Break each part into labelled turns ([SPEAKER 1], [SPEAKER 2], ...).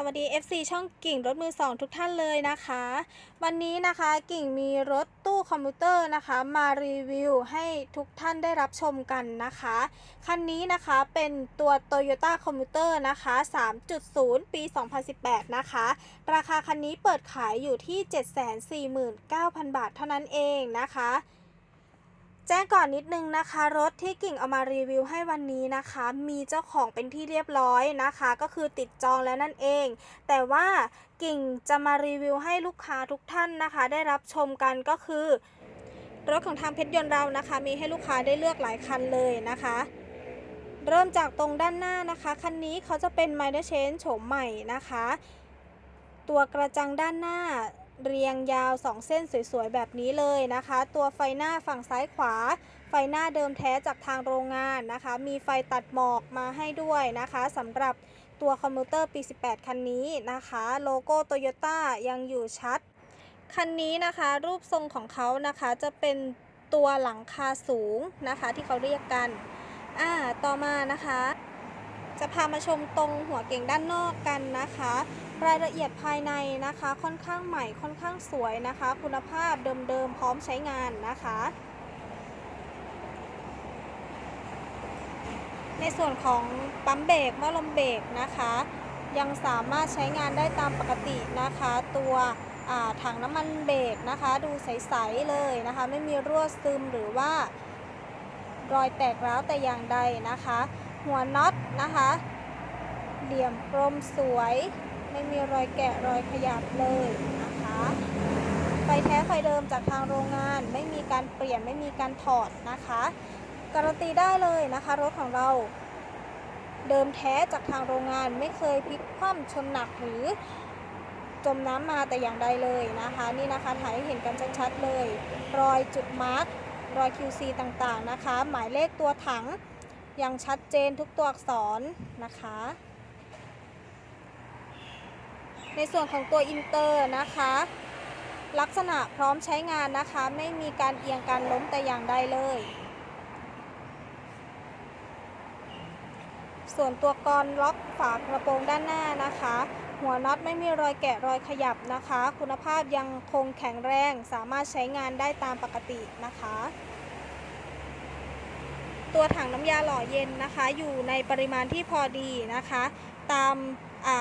[SPEAKER 1] สวัสดี FC ช่องกิ่งรถมือสองทุกท่านเลยนะคะ วันนี้นะคะกิ่งมีรถตู้คอมพิวเตอร์นะคะ มารีวิวให้ทุกท่านได้รับชมกันนะคะ คันนี้นะคะเป็นตัว Toyota Commuter นะคะ 3.0 ปี 2018 นะคะ ราคาคันนี้เปิดขายอยู่ที่ 749,000 บาทเท่านั้นเองนะคะ จ้งก่อนนิดนึงนะคะ รถที่กิ่งเอามารีวิวให้วันนี้นะคะ มีเจ้าของเป็นที่เรียบร้อยนะคะ ก็คือติดจองแล้วนั่นเอง แต่ว่ากิ่งจะมารีวิวให้ลูกค้าทุกท่านนะคะ ได้รับชมกันก็คือ รถของทางเพชรยนต์เรานะคะ มีให้ลูกค้าได้เลือกหลายคันเลยนะคะ เริ่มจากตรงด้านหน้านะคะ คันนี้เขาจะเป็นไมเดอร์เชนโฉมใหม่นะคะ ตัวกระจังด้านหน้า เรียงยาว 2 เส้นสวยๆ แบบนี้เลยนะคะ ตัวไฟหน้าฝั่งซ้ายขวา ไฟหน้าเดิมแท้จากทางโรงงานนะคะ มีไฟตัดหมอกมาให้ด้วยนะคะสำหรับตัวคอมพิวเตอร์ปี 18 คันนี้นะคะ โลโก้โตโยต้ายังอยู่ชัด คันนี้นะคะรูปทรงของเขานะคะจะเป็นตัวหลังคาสูงนะคะที่เขาเรียกกัน อ่า ต่อมานะคะ จะพามาชมตรงหัวเก่งด้านนอกกันนะคะ รายละเอียดภายในนะคะค่อนข้างใหม่ค่อนข้างสวยนะคะ คุณภาพเดิมๆพร้อมใช้งานนะคะ ในส่วนของปั๊มเบรกหม้อลมเบรกนะคะ ยังสามารถใช้งานได้ตามปกตินะคะ ตัวถังน้ำมันเบรกนะคะ ดูใสๆเลยนะคะ ไม่มีรั่วซึมหรือว่ารอยแตกร้าวแต่อย่างใดนะคะ หัวน็อตนะคะ เหลี่ยมกลมสวย ไม่มีรอยแกะรอยขยับเลยนะคะ ไฟแท้ไฟเดิมจากทางโรงงาน ไม่มีการเปลี่ยนไม่มีการถอดนะคะ การันตีได้เลยนะคะรถของเราเดิมแท้จากทางโรงงานไม่เคยพลิกคว่ำชนหนักหรือจมน้ำมาแต่อย่างใดเลยนะคะ นี่นะคะถ่ายให้เห็นกันชัดๆเลย รอยจุดมาร์กรอย QC ต่างๆนะคะ หมายเลขตัวถัง ยังชัดเจนทุกตัวอักษรนะคะ ในส่วนของตัวอินเตอร์นะคะ ลักษณะพร้อมใช้งานนะคะ ไม่มีการเอียงการล้มแต่อย่างใดเลย ส่วนตัวกรล็อกฝากระโปรงด้านหน้านะคะ หัวน็อตไม่มีรอยแกะรอยขยับนะคะ คุณภาพยังคงแข็งแรงสามารถใช้งานได้ตามปกตินะคะ ตัวถังน้ำยาหล่อเย็นนะคะ อยู่ในปริมาณที่พอดีนะคะ ตาม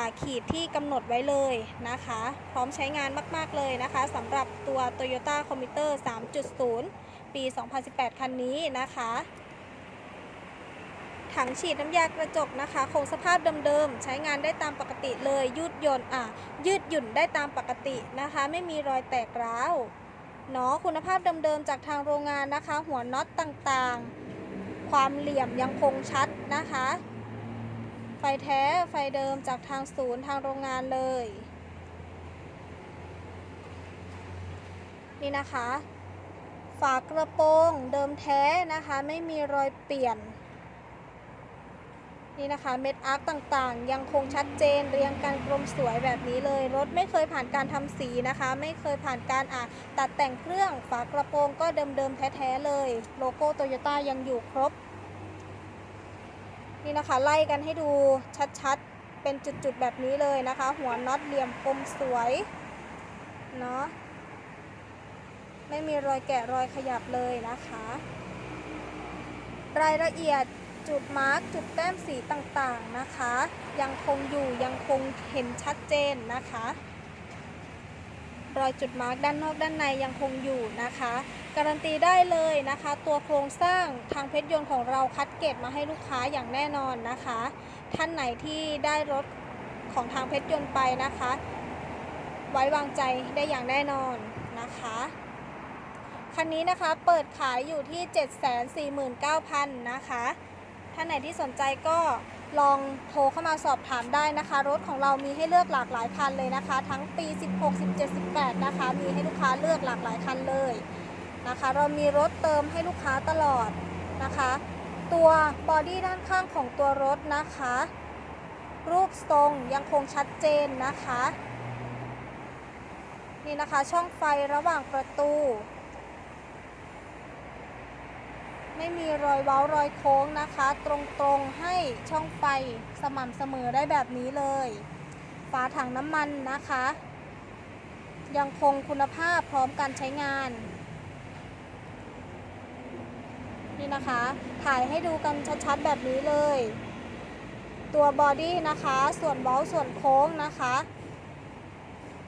[SPEAKER 1] าขีดที่กำหนดไว้เลยนะคะ พร้อมใช้งานมาก ๆ เลยนะคะสำหรับตัว Toyota Commuter 3.0 ปี 2018 คันนี้นะคะ ถังฉีดน้ำยากระจกนะคะ คงสภาพเดิมๆ ใช้งานได้ตามปกติเลย ยืดหย่นอะยืดหยุ่นได้ตามปกตินะคะ ไม่มีรอยแตกร้าวเนาะคุณภาพเดิมๆ จากทางโรงงานนะคะ หัวน็อตต่างๆ ความเหลี่ยมยังคงชัดนะคะ ไฟแท้ไฟเดิมจากทางศูนย์ทางโรงงานเลย นี่นะคะ ฝากระโปรงเดิมแท้นะคะ ไม่มีรอยเปลี่ยน นี่นะคะเม็ดอาร์คต่างๆ ยังคงชัดเจนเรียงกันกลมสวยแบบนี้เลย รถไม่เคยผ่านการทำสีนะคะ ไม่เคยผ่านการอะตัดแต่งเครื่องฝากระโปรงก็เดิมๆแท้ๆเลย โลโก้โตโยต้ายังอยู่ครบ นี่นะคะไล่กันให้ดูชัดๆ เป็นจุดๆแบบนี้เลยนะคะ หัวน็อตเหลี่ยมกลมสวยเนาะไม่มีรอยแกะรอยขยับเลยนะคะ รายละเอียด จุดมาร์กจุดแต้มสีต่างๆนะคะ ยังคงอยู่ยังคงเห็นชัดเจนนะคะ รอยจุดมาร์กด้านนอกด้านในยังคงอยู่นะคะ การันตีได้เลยนะคะ ตัวโครงสร้างทางเพชรยนต์ของเราคัดเกรดมาให้ลูกค้าอย่างแน่นอนนะคะ ท่านไหนที่ได้รถของทางเพชรยนต์ไปนะคะ ไว้วางใจได้อย่างแน่นอนนะคะคันนี้นะคะเปิดขายอยู่ที่ 749,000 นะคะ ท่านไหนที่สนใจก็ลองโทรเข้ามาสอบถามได้นะคะ รถของเรามีให้เลือกหลากหลายคันเลยนะคะ ทั้งปี 16 17 18 นะคะ มีให้ลูกค้าเลือกหลากหลายคันเลยนะคะ เรามีรถเติมให้ลูกค้าตลอดนะคะ ตัวบอดี้ด้านข้างของตัวรถนะคะ รูปทรงยังคงชัดเจนนะคะ นี่นะคะช่องไฟระหว่างประตู ไม่มีรอยเว้ารอยโค้งนะคะ ตรงๆให้ช่องไฟสม่ำเสมอได้แบบนี้เลย ฝาถังน้ำมันนะคะ ยังคงคุณภาพพร้อมการใช้งาน นี่นะคะ ถ่ายให้ดูกันชัดๆแบบนี้เลย ตัวบอดี้นะคะ ส่วนเว้าส่วนโค้งนะคะ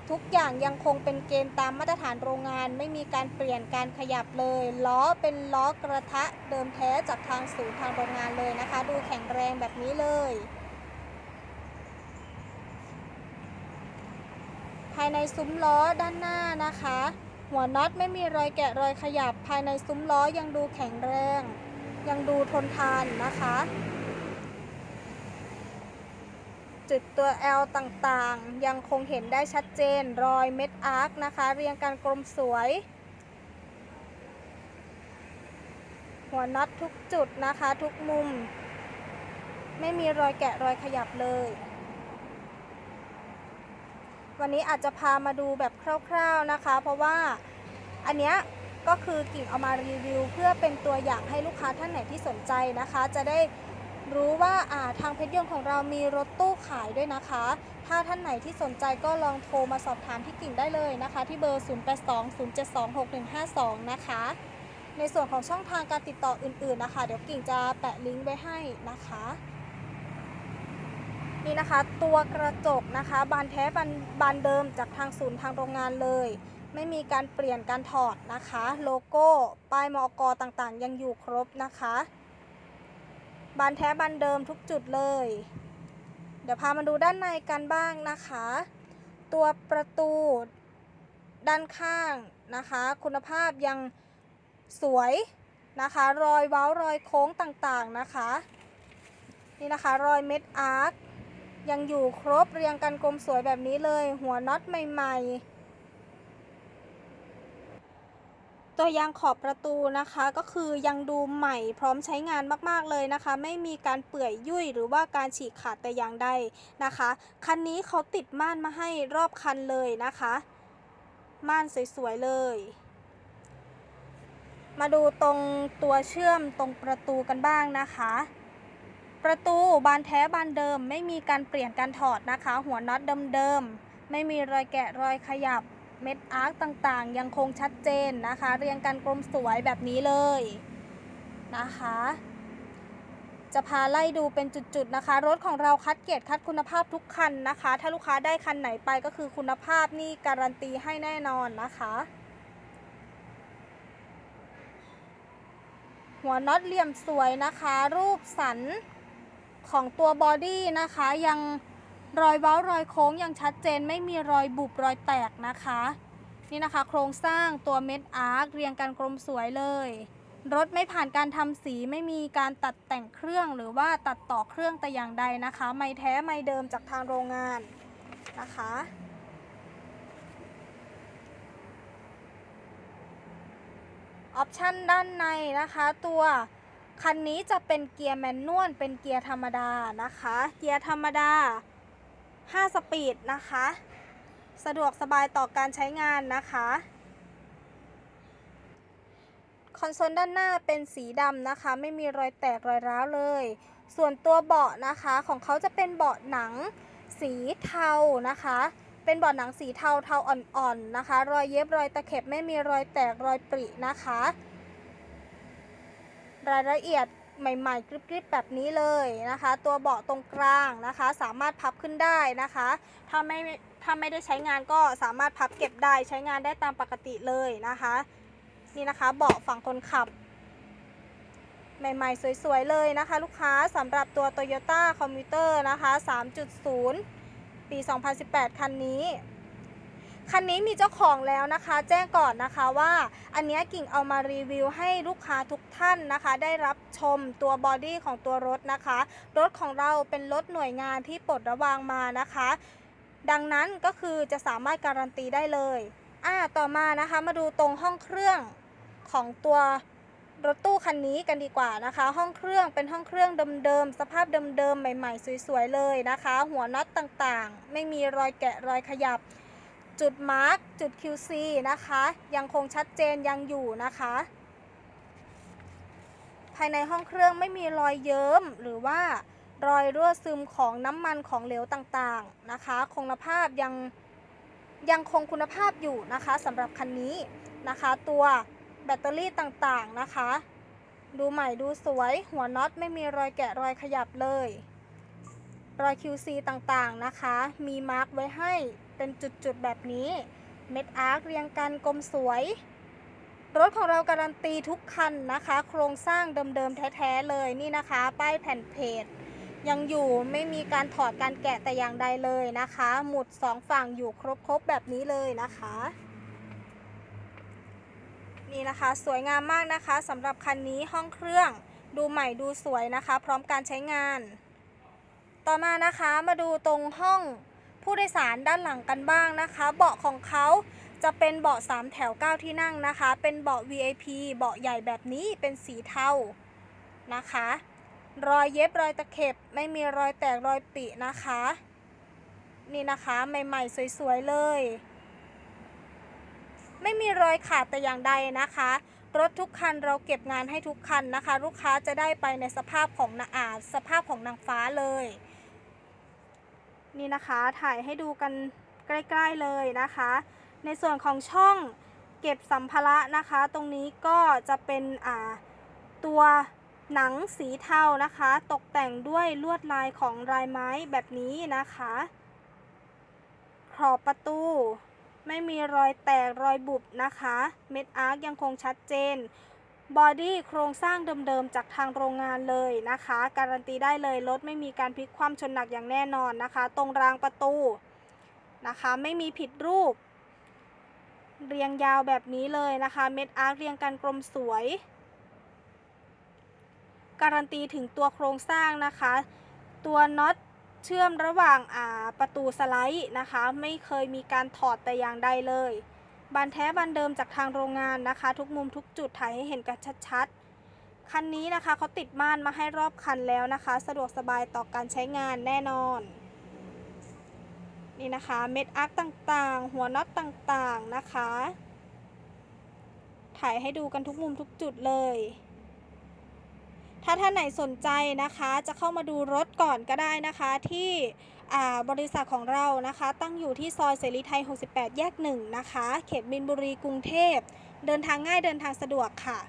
[SPEAKER 1] ทุกอย่างยังคงเป็นเกณฑ์ตามมาตรฐานโรงงาน ไม่มีการเปลี่ยนการขยับเลย ล้อเป็นล้อกระทะเดิมแท้จากทางศูนย์ทางโรงงานเลยนะคะ ดูแข็งแรงแบบนี้เลย ภายในซุ้มล้อด้านหน้านะคะ หัวน็อตไม่มีรอยแกะรอยขยับ ภายในซุ้มล้อยังดูแข็งแรง ยังดูทนทานนะคะ จุดตัว L ต่างๆ ยังคงเห็นได้ชัดเจนรอยเม็ดอาร์คนะคะ เรียงกันกลมสวย หัวน็อตทุกจุดนะคะ ทุกมุม ไม่มีรอยแกะรอยขยับเลย วันนี้อาจจะพามาดูแบบคร่าวๆนะคะ เพราะว่าอันเนี้ยก็คือกิ่งเอามารีวิว เพื่อเป็นตัวอย่างให้ลูกค้าท่านไหนที่สนใจนะคะ จะได้ รู้ว่าอ่าทางเพชรยนต์ของเรามีรถตู้ขายด้วยนะคะ ถ้าท่านไหนที่สนใจก็ลองโทรมาสอบถามที่กิ่งได้เลยนะคะ ที่เบอร์ 0820726152 นะคะ ในส่วนของช่องทางการติดต่ออื่นๆนะคะ เดี๋ยวกิ่งจะแปะลิงก์ไว้ให้นะคะนี่นะคะตัวกระจกนะคะบานแท้บานบานเดิมจากทางศูนย์ทางโรงงานเลย ไม่มีการเปลี่ยนการถอดนะคะ โลโก้ ป้ายมอกต่างๆ ยังอยู่ครบนะคะ บานแท้บานเดิมทุกจุดเลย เดี๋ยวพามาดูด้านในกันบ้างนะคะ ตัวประตูด้านข้างนะคะ คุณภาพยังสวยนะคะ รอยเว้ารอยโค้งต่างๆนะคะ นี่นะคะรอยเม็ดอาร์คยังอยู่ครบเรียงกันกลมสวยแบบนี้เลย หัวน็อตใหม่ๆ ตัวยางขอบประตูนะคะก็คือยังดูใหม่พร้อมใช้งานมากๆเลยนะคะ ไม่มีการเปื่อยยุ่ยหรือว่าการฉีกขาดแต่อย่างใดนะคะ คันนี้เขาติดม่านมาให้รอบคันเลยนะคะ ม่านสวยๆเลย มาดูตรงตัวเชื่อมตรงประตูกันบ้างนะคะประตูบานแท้บานเดิมไม่มีการเปลี่ยนการถอดนะคะ หัวน็อตเดิมๆไม่มีรอยแกะรอยขยับ เม็ดอาร์คต่างๆ ยังคงชัดเจนนะคะ เรียงกันกลมสวยแบบนี้เลยนะคะ จะพาไล่ดูเป็นจุดๆนะคะ รถของเราคัดเกรดคัดคุณภาพทุกคันนะคะ ถ้าลูกค้าได้คันไหนไปก็คือคุณภาพนี่การันตีให้แน่นอนนะคะ หัวน็อตเหลี่ยมสวยนะคะ รูปสันของตัวบอดี้นะคะยัง รอยเว้ารอยโค้งยังชัดเจนไม่มีรอยบุบรอยแตกนะคะ นี่นะคะ โครงสร้างตัวเม็ดอาร์คเรียงกันกลมสวยเลย รถไม่ผ่านการทำสีไม่มีการตัดแต่งเครื่องหรือว่าตัดต่อเครื่องแต่อย่างใดนะคะ ไม่แท้ไม่เดิมจากทางโรงงานนะคะออปชันด้านในนะคะ ตัวคันนี้จะเป็นเกียร์แมนนวลเป็นเกียร์ธรรมดานะคะ เกียร์ธรรมดา 5 สปีดนะคะ สะดวกสบายต่อการใช้งานนะคะ คอนโซลด้านหน้าเป็นสีดำนะคะ ไม่มีรอยแตกรอยร้าวเลย ส่วนตัวเบาะนะคะของเขาจะเป็นเบาะหนังสีเทานะคะ เป็นเบาะหนังสีเทาเทาอ่อนๆนะคะ รอยเย็บรอยตะเข็บไม่มีรอยแตกรอยปรินะคะ รายละเอียด ใหม่ๆกริบๆแบบนี้เลยนะคะ ตัวเบาะตรงกลางนะคะ สามารถพับขึ้นได้นะคะ ถ้าไม่ถ้าไม่ได้ใช้งานก็สามารถพับเก็บได้ใช้งานได้ตามปกติเลยนะคะ นี่นะคะเบาะฝั่งคนขับ ใหม่ๆ สวยๆเลยนะคะ ลูกค้าสำหรับตัว Toyota Commuter นะคะ 3.0 ปี 2018 คันนี้ คันนี้มีเจ้าของแล้วนะคะ แจ้งก่อนนะคะว่าอันเนี้ยกิ่งเอามารีวิวให้ลูกค้าทุกท่านนะคะ ได้รับชมตัวบอดี้ของตัวรถนะคะ รถของเราเป็นรถหน่วยงานที่ปลดระวางมานะคะ ดังนั้นก็คือจะสามารถการันตีได้เลยอ่าต่อมานะคะมาดูตรงห้องเครื่องของตัวรถตู้คันนี้กันดีกว่านะคะ ห้องเครื่องเป็นห้องเครื่องเดิมๆสภาพเดิมๆใหม่ ๆ สวยๆเลยนะคะ หัวน็อตต่างๆ ไม่มีรอยแกะรอยขยับ จุดมาร์กจุด QC นะคะ ยังคงชัดเจนยังอยู่นะคะ ภายในห้องเครื่องไม่มีรอยเยิ้มหรือว่ารอยรั่วซึมของน้ำมันของเหลวต่างๆนะคะ คุณภาพยังยังคงคุณภาพอยู่นะคะสำหรับคันนี้นะคะ ตัวแบตเตอรี่ต่างๆนะคะ ดูใหม่ดูสวยหัวน็อตไม่มีรอยแกะรอยขยับเลย รอย QC ต่างๆนะคะ มีมาร์กไว้ให้ เป็นจุดๆแบบนี้ เม็ดอาร์คเรียงกันกลมสวย รถของเราการันตีทุกคันนะคะ โครงสร้างเดิมๆแท้ๆเลยนี่นะคะ ป้ายแผ่นเพจยังอยู่ไม่มีการถอดการแกะแต่อย่างใดเลยนะคะ หมุดสองฝั่งอยู่ครบๆแบบนี้เลยนะคะ นี่นะคะสวยงามมากนะคะสำหรับคันนี้ห้องเครื่องดูใหม่ดูสวยนะคะ พร้อมการใช้งาน ต่อมานะคะมาดูตรงห้อง ผู้โดยสารด้านหลังกันบ้างนะคะ เบาะของเขาจะเป็นเบาะ 3 แถว 9 ที่นั่งนะคะ เป็นเบาะ VIP เบาะใหญ่แบบนี้เป็นสีเทานะคะ รอยเย็บรอยตะเข็บไม่มีรอยแตกรอยปินะคะ นี่นะคะใหม่ๆสวยๆเลย ไม่มีรอยขาดแต่อย่างใดนะคะ รถทุกคันเราเก็บงานให้ทุกคันนะคะ ลูกค้าจะได้ไปในสภาพของนาอาสภาพของนางฟ้าเลย นี่นะคะถ่ายให้ดูกันใกล้ ๆเลยนะคะ ในส่วนของช่องเก็บสัมภาระนะคะ ตรงนี้ก็จะเป็นอ่าตัวหนังสีเทานะคะ ตกแต่งด้วยลวดลายของลายไม้แบบนี้นะคะ ขอบประตู ไม่มีรอยแตกรอยบุบนะคะ เม็ดอาร์คยังคงชัดเจน บอดี้โครงสร้างเดิมๆจากทางโรงงานเลยนะคะ การันตีได้เลยรถไม่มีการพลิกคว่ำชนหนักอย่างแน่นอนนะคะ ตรงรางประตูนะคะ ไม่มีผิดรูป เรียงยาวแบบนี้เลยนะคะ เม็ดอาร์คเรียงกันกลมสวย การันตีถึงตัวโครงสร้างนะคะ ตัวน็อตเชื่อมระหว่างประตูสไลด์นะคะ ไม่เคยมีการถอดแต่อย่างใดเลย บานแท้บานเดิมจากทางโรงงานนะคะ ทุกมุมทุกจุดถ่ายให้เห็นกันชัดๆ คันนี้นะคะเขาติดม่านมาให้รอบคันแล้วนะคะ สะดวกสบายต่อการใช้งานแน่นอน นี่นะคะ เม็ดอาร์คต่างๆ หัวน็อตต่างๆนะคะ ถ่ายให้ดูกันทุกมุมทุกจุดเลยถ้าท่านไหนสนใจนะคะ จะเข้ามาดูรถก่อนก็ได้นะคะที่ บริษัทของเรานะคะ ตั้งอยู่ที่ซอยเสรีไทย 68 แยก 1 นะคะ เขตมินบุรีกรุงเทพ เดินทางง่ายเดินทางสะดวกค่ะ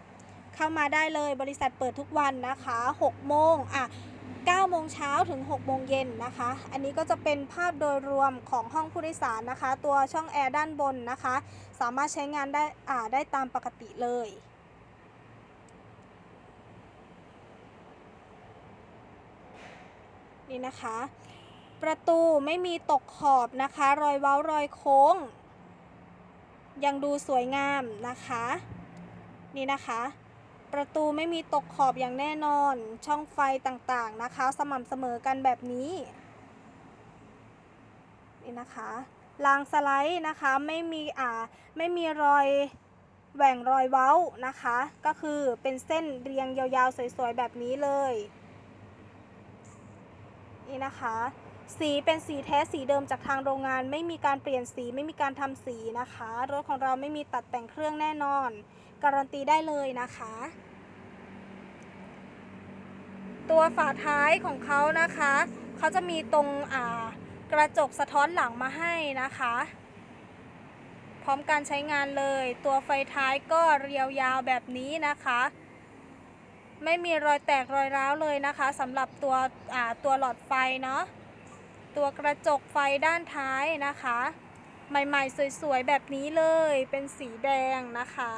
[SPEAKER 1] เข้ามาได้เลยบริษัทเปิดทุกวันนะคะ 6 โมงอะ9โมงเช้าถึง 6 โมงเย็นนะคะ อันนี้ก็จะเป็นภาพโดยรวมของห้องผู้โดยสารนะคะ ตัวช่องแอร์ด้านบนนะคะ สามารถใช้งานได้อ่าได้ตามปกติเลย นี่นะคะ ประตูไม่มีตกขอบนะคะ รอยเว้ารอยโค้ง ยังดูสวยงามนะคะ นี่นะคะ ประตูไม่มีตกขอบอย่างแน่นอน ช่องไฟต่างๆนะคะ สม่ำเสมอกันแบบนี้ นี่นะคะรางสไลด์นะคะไม่มีอ่าไม่มีรอยแหว่งรอยเว้านะคะ ก็คือเป็นเส้นเรียงยาวๆ สวยๆ แบบนี้เลย นี่นะคะ สีเป็นสีแท้สีเดิมจากทางโรงงาน ไม่มีการเปลี่ยนสีไม่มีการทำสีนะคะ รถของเราไม่มีตัดแต่งเครื่องแน่นอน การันตีได้เลยนะคะ ตัวฝาท้ายของเขานะคะเขาจะมีตรงอ่ากระจกสะท้อนหลังมาให้นะคะ พร้อมการใช้งานเลย ตัวไฟท้ายก็เรียวยาวแบบนี้นะคะไม่มีรอยแตกรอยร้าวเลยนะคะสำหรับตัวตัวหลอดไฟเนาะ ตัวกระจกไฟด้านท้ายนะคะ ใหม่ๆ สวยๆ แบบนี้เลยเป็นสีแดงนะคะ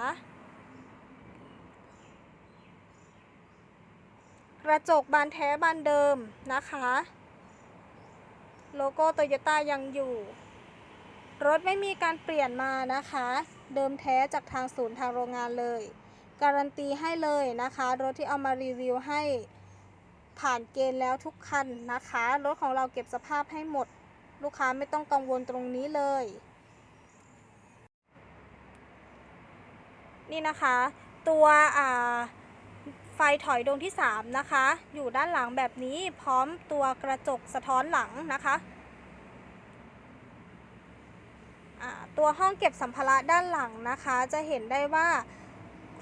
[SPEAKER 1] กระจกบานแท้บานเดิมนะคะ โลโก้โตโยต้ายังอยู่ รถไม่มีการเปลี่ยนมานะคะ เดิมแท้จากทางศูนย์ทางโรงงานเลย การันตีให้เลยนะคะ รถที่เอามารีวิวให้ ผ่านเกณฑ์แล้วทุกคันนะคะ รถของเราเก็บสภาพให้หมด ลูกค้าไม่ต้องกังวลตรงนี้เลย นี่นะคะ ตัวไฟถอยดวงที่ 3 นะคะ อยู่ด้านหลังแบบนี้พร้อมตัวกระจกสะท้อนหลังนะคะตัวห้องเก็บสัมภาระด้านหลังนะคะ จะเห็นได้ว่า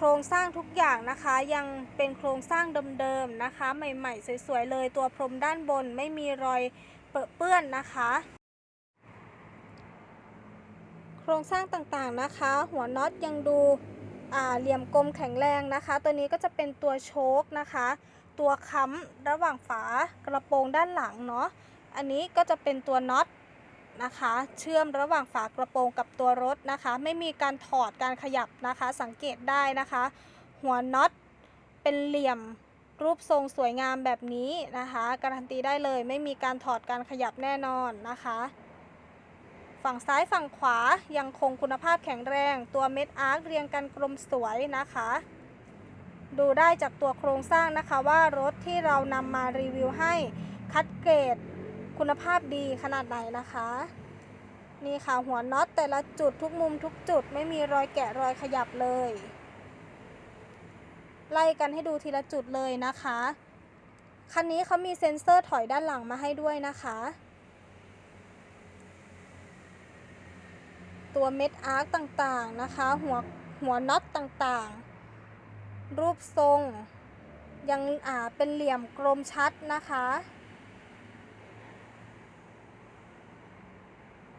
[SPEAKER 1] ครงสร้างทุกอย่างนะคะยังเป็นโครงสร้างเดิมๆนะคะ ใหม่ๆ สวยๆเลยตัวพรมด้านบนไม่มีรอยเปรอะเปื้อนนะคะ โครงสร้างต่างๆนะคะ หัวน็อตยังดูอ่าเหลี่ยมกลมแข็งแรงนะคะ ตัวนี้ก็จะเป็นตัวโชคนะคะ ตัวค้ำระหว่างฝากระโปรงด้านหลังเนาะอันนี้ก็จะเป็นตัวน็อต นะคะ เชื่อมระหว่างฝากระโปรงกับตัวรถนะคะ ไม่มีการถอดการขยับนะคะ สังเกตได้นะคะ หัวน็อตเป็นเหลี่ยมรูปทรงสวยงามแบบนี้นะคะ การันตีได้เลยไม่มีการถอดการขยับแน่นอนนะคะ ฝั่งซ้ายฝั่งขวายังคงคุณภาพแข็งแรง ตัวเม็ดอาร์คเรียงกันกลมสวยนะคะ ดูได้จากตัวโครงสร้างนะคะว่ารถที่เรานำมารีวิวให้คัดเกรด คุณภาพดีขนาดไหนนะคะ นี่ค่ะหัวน็อตแต่ละจุดทุกมุมทุกจุดไม่มีรอยแกะรอยขยับเลย ไล่กันให้ดูทีละจุดเลยนะคะ คันนี้เขามีเซ็นเซอร์ถอยด้านหลังมาให้ด้วยนะคะ ตัวเม็ดอาร์คต่างๆนะคะ หัวหัวน็อตต่างๆ รูปทรงยังอ่าเป็นเหลี่ยมกลมชัดนะคะ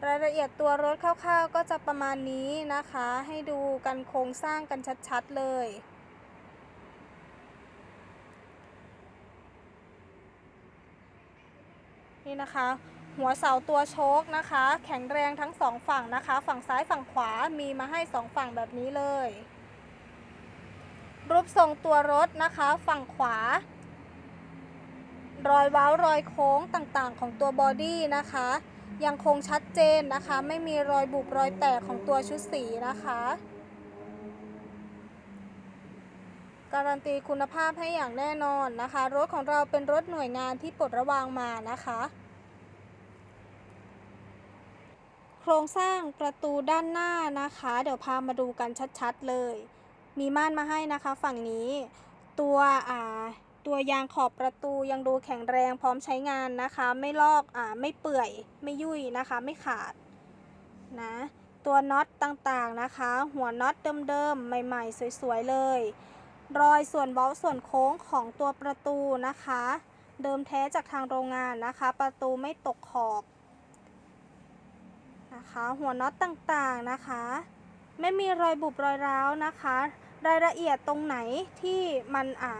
[SPEAKER 1] รายละเอียดตัวรถคร่าวๆก็จะประมาณนี้นะคะ ให้ดูกันโครงสร้างกันชัดๆเลย นี่นะคะ หัวเสาตัวโชคนะคะ แข็งแรงทั้งสองฝั่งนะคะ ฝั่งซ้ายฝั่งขวามีมาให้สองฝั่งแบบนี้เลย รูปทรงตัวรถนะคะ ฝั่งขวารอยเว้ารอยโค้งต่างๆ ของตัวบอดี้นะคะ ยังคงชัดเจนนะคะ ไม่มีรอยบุบรอยแตกของตัวชุดสีนะคะ การันตีคุณภาพให้อย่างแน่นอนนะคะ รถของเราเป็นรถหน่วยงานที่ปลดระวางมานะคะ โครงสร้างประตูด้านหน้านะคะ เดี๋ยวพามาดูกันชัดๆเลย มีม่านมาให้นะคะฝั่งนี้ ตัวอ่า ตัวยางขอบประตูยังดูแข็งแรงพร้อมใช้งานนะคะ ไม่ลอกอ่าไม่เปื่อยไม่ยุ่ยนะคะ ไม่ขาดนะตัวน็อตต่างๆนะคะ หัวน็อตเดิมๆใหม่ๆ สวยๆเลย รอยส่วนเว้าส่วนโค้งของตัวประตูนะคะ เดิมแท้จากทางโรงงานนะคะ ประตูไม่ตกขอบนะคะ หัวน็อตต่างๆนะคะ ไม่มีรอยบุบรอยร้าวนะคะ รายละเอียดตรงไหนที่มันอ่า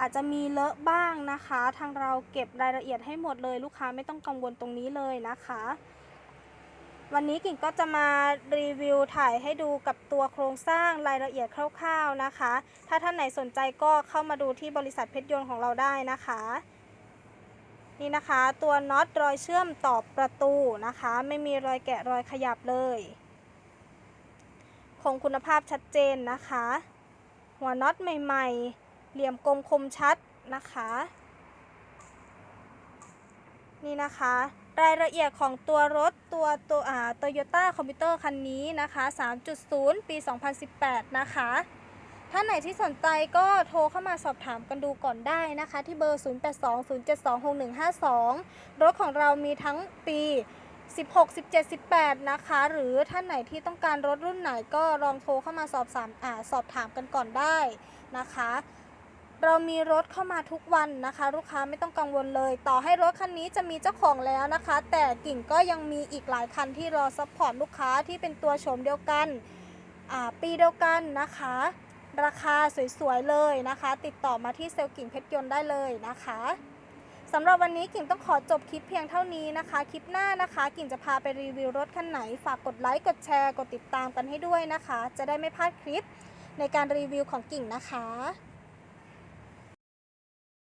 [SPEAKER 1] อาจจะมีเลอะบ้างนะคะ ทางเราเก็บรายละเอียดให้หมดเลยลูกค้าไม่ต้องกังวลตรงนี้เลยนะคะ วันนี้กิ่งก็จะมารีวิวถ่ายให้ดูกับตัวโครงสร้างรายละเอียดคร่าวๆนะคะ ถ้าท่านไหนสนใจก็เข้ามาดูที่บริษัทเพชรยนต์ของเราได้นะคะนี่นะคะตัวน็อตรอยเชื่อมต่อประตูนะคะ ไม่มีรอยแกะรอยขยับเลยคงคุณภาพชัดเจนนะคะ หัวน็อตใหม่ ๆ เหลี่ยมกลมคมชัดนะคะ นี่นะคะ รายละเอียดของตัวรถตัวตัวอ่าโตโยต้าคอมพิวเตอร์คันนี้นะคะ 3.0 ปี 2018 นะคะถ้าไหนที่สนใจก็โทรเข้ามาสอบถามกันดูก่อนได้นะคะ ที่เบอร์ 0820726152 รถของเรามีทั้งปี16 17 18 นะคะ หรือท่านไหนที่ต้องการรถรุ่นไหนก็ลองโทรเข้ามาสอบถามอ่าสอบถามกันก่อนได้นะคะ เรามีรถเข้ามาทุกวันนะคะ ลูกค้าไม่ต้องกังวลเลย ต่อให้รถคันนี้จะมีเจ้าของแล้วนะคะ แต่กิ่งก็ยังมีอีกหลายคันที่รอซัพพอร์ตลูกค้าที่เป็นตัวโฉมเดียวกันปีเดียวกันนะคะ ราคาสวยๆเลยนะคะ ติดต่อมาที่เซลล์กิ่งเพชรยนต์ได้เลยนะคะสำหรับวันนี้กิ่งต้องขอจบคลิปเพียงเท่านี้นะคะ คลิปหน้านะคะ กิ่งจะพาไปรีวิวรถคันไหน ฝากกดไลค์กดแชร์ กดติดตามกันให้ด้วยนะคะ จะได้ไม่พลาดคลิปในการรีวิวของกิ่งนะคะ